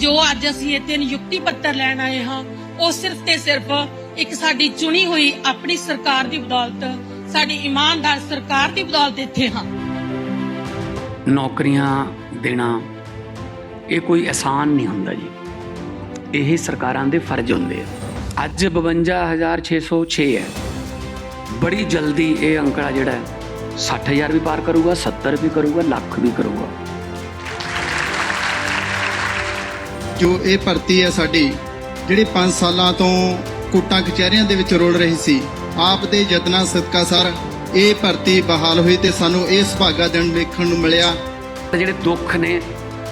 ਜੋ ਅੱਜ ਅਸੀਂ ਇੱਥੇ ਨਿਯੁਕਤੀ ਪੱਤਰ ਲੈਣ ਆਏ ਹਾਂ, ਉਹ ਸਿਰਫ ਤੇ ਸਿਰਫ ਇੱਕ ਸਾਡੀ ਚੁਣੀ ਹੋਈ ਆਪਣੀ ਸਰਕਾਰ ਦੀ ਬਦੌਲਤ ਸਾਡੀ ਇਮਾਨਦਾਰ ਸਰਕਾਰ ਦੀ ਬਦੌਲਤ ਇੱਥੇ ਹਾਂ। ਨੌਕਰੀਆਂ ਦੇਣਾ, ਇਹ ਕੋਈ ਆਸਾਨ ਨਹੀਂ ਹੁੰਦਾ ਜੀ। ਇਹ ਸਰਕਾਰਾਂ ਦੇ ਫਰਜ਼ ਹੁੰਦੇ ਆ। ਅੱਜ 52606 ਹੈ। ਬੜੀ ਜਲਦੀ ਇਹ ਅੰਕੜਾ ਜਿਹੜਾ ਹੈ 60000 ਵੀ ਪਾਰ ਕਰੂਗਾ 70 ਵੀ ਕਰੂਗਾ, ਲੱਖ ਵੀ ਕਰੂਗਾ। ਜੋ ਇਹ ਭਰਤੀ ਹੈ ਸਾਡੀ ਜਿਹੜੀ 5 ਸਾਲਾਂ ਤੋਂ ਕੋਟਾਂ ਕਚਹਿਰੀਆਂ ਦੇ ਵਿੱਚ ਰੋਲ ਰਹੀ ਸੀ ਆਪ ਦੇ ਯਤਨਾਂ ਸਦਕਾ ਸਰ ਇਹ ਭਰਤੀ ਬਹਾਲ ਹੋਈ ਤੇ ਸਾਨੂੰ ਇਹ ਸੁਭਾਗਾ ਦਿਨ ਵੇਖਣ ਨੂੰ ਮਿਲਿਆ। ਤੇ ਜਿਹੜੇ ਦੁੱਖ ਨੇ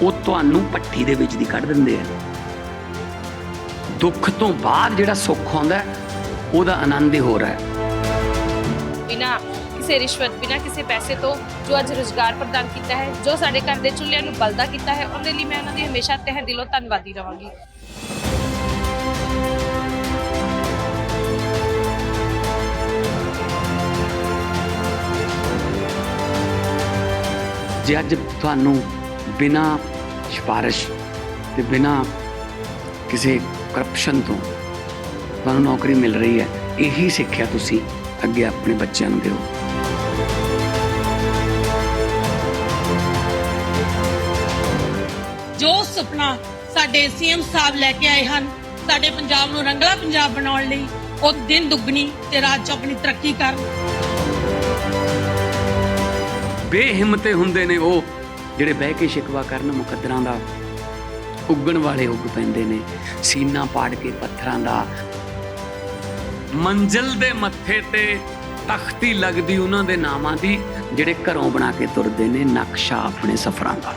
ਉਹ ਤੁਹਾਨੂੰ ਪੱਠੀ ਦੇ ਵਿੱਚ ਦੀ ਕੱਢ ਦਿੰਦੇ ਆ। ਦੁੱਖ ਤੋਂ ਬਾਅਦ ਜਿਹੜਾ ਸੁੱਖ ਆਉਂਦਾ ਉਹਦਾ ਆਨੰਦ ਹੀ ਹੋ ਰਿਹਾ ਹੈ। ਬਿਨਾ ਕਿਸੇ ਰਿਸ਼ਵਤ ਬਿਨਾਂ ਕਿਸੇ ਪੈਸੇ ਤੋਂ ਜੋ ਅੱਜ ਰੁਜ਼ਗਾਰ ਪ੍ਰਦਾਨ ਕੀਤਾ ਹੈ, ਜੋ ਸਾਡੇ ਘਰ ਦੇ ਚੁੱਲ੍ਹਿਆਂ ਨੂੰ ਬਲਦਾ ਕੀਤਾ ਹੈ, ਉਹਦੇ ਲਈ ਮੈਂ ਉਹਨਾਂ ਦੀ ਹਮੇਸ਼ਾ ਤਹਿ ਦਿਲੋਂ ਧੰਨਵਾਦੀ ਰਵਾਂਗੀ ਜੇ ਅੱਜ ਤੁਹਾਨੂੰ ਬਿਨਾ ਸਿਫਾਰਿਸ਼ ਤੇ ਬਿਨਾ ਕਿਸੇ ਕਰਪਸ਼ਨ ਤੋਂ ਤੁਹਾਨੂੰ ਨੌਕਰੀ ਮਿਲ ਰਹੀ ਹੈ, ਇਹੀ ਸਿੱਖਿਆ ਤੁਸੀਂ ਅੱਗੇ ਆਪਣੇ ਬੱਚਿਆਂ ਨੂੰ ਦਿਓ। ਜੋ ਸੁਪਨਾ ਸਾਡੇ ਸੀਐਮ ਸਾਹਿਬ ਲੈ ਕੇ ਆਏ ਹਨ ਸਾਡੇ ਪੰਜਾਬ ਨੂੰ ਰੰਗਲਾ ਪੰਜਾਬ ਬਣਾਉਣ ਲਈ ਉਹ ਦਿਨ ਦੁੱਗਣੀ ਤੇ ਰਾਤ ਚੌਗਣੀ ਤਰੱਕੀ ਕਰਨ। ਬੇਹਿੰਮਤੇ ਹੁੰਦੇ ਨੇ ਉਹ ਜਿਹੜੇ ਬਹਿ ਕੇ ਸ਼ਿਕਵਾ ਕਰਨ ਮੁਕੱਦਰਾਂ ਦਾ ਉੱਗਣ ਵਾਲੇ ਉੱਗ ਪੈਂਦੇ ਨੇ ਸੀਨਾ ਪਾੜ ਕੇ ਪੱਥਰਾਂ ਦਾ ਮੰਜ਼ਿਲ ਦੇ ਮੱਥੇ ਤੇ ਤਖਤੀ ਲੱਗਦੀ ਉਹਨਾਂ ਦੇ ਨਾਮਾਂ ਦੀ, ਜਿਹੜੇ ਘਰੋਂ ਬਣਾ ਕੇ ਤੁਰਦੇ ਨੇ ਨਕਸ਼ਾ ਆਪਣੇ ਸਫ਼ਰਾਂ ਦਾ।